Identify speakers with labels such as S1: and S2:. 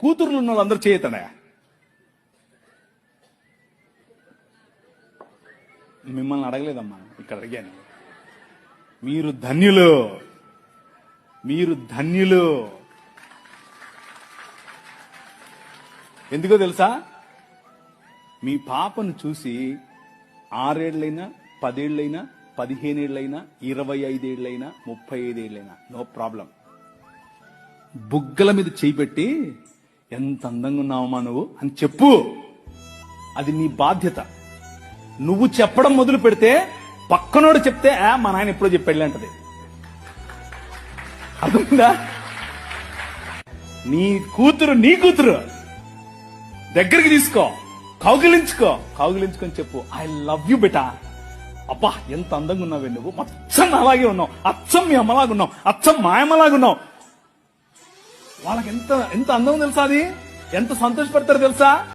S1: కూతురులు ఉన్న వాళ్ళందరూ చేయతనయా మిమ్మల్ని అడగలేదమ్మా ఇక్కడ అడిగాను. మీరు ధన్యులు మీరు ధన్యులు. ఎందుకో తెలుసా? మీ పాపను చూసి ఆరేళ్ళైనా పదేళ్ళైనా పదిహేనేళ్ళైనా ఇరవై ఐదేళ్ళైనా ముప్పై ఐదేళ్ళైనా నో ప్రాబ్లం. బుగ్గల మీద చేయి పెట్టి ఎంత అందంగా ఉన్నావమ్మా నువ్వు? అని చెప్పు. అది నీ బాధ్యత. నువ్వు చెప్పడం మొదలు పెడితే పక్కనోడు చెప్తే "ఆ, మా నాయన ఎప్పుడో చెప్పాడు అంటది. అర్థమైందా? నీ కూతురు నీ కూతురు. దగ్గరికి తీసుకో. కౌగిలించుకో. కౌగిలించుకొని చెప్పు ఐ లవ్ యు బెటా. అబ్బా ఎంత అందంగా ఉన్నావే నువ్వు. అచ్చం అలాగే ఉన్నావు. అచ్చం మీ అమ్మలాగా ఉన్నావు. అచ్చం మా అమ్మలాగా ఉన్నావు. వాళ్ళకి ఎంత ఎంత అందం తెలుసా అది? ఎంత సంతోషపడతారు తెలుసా?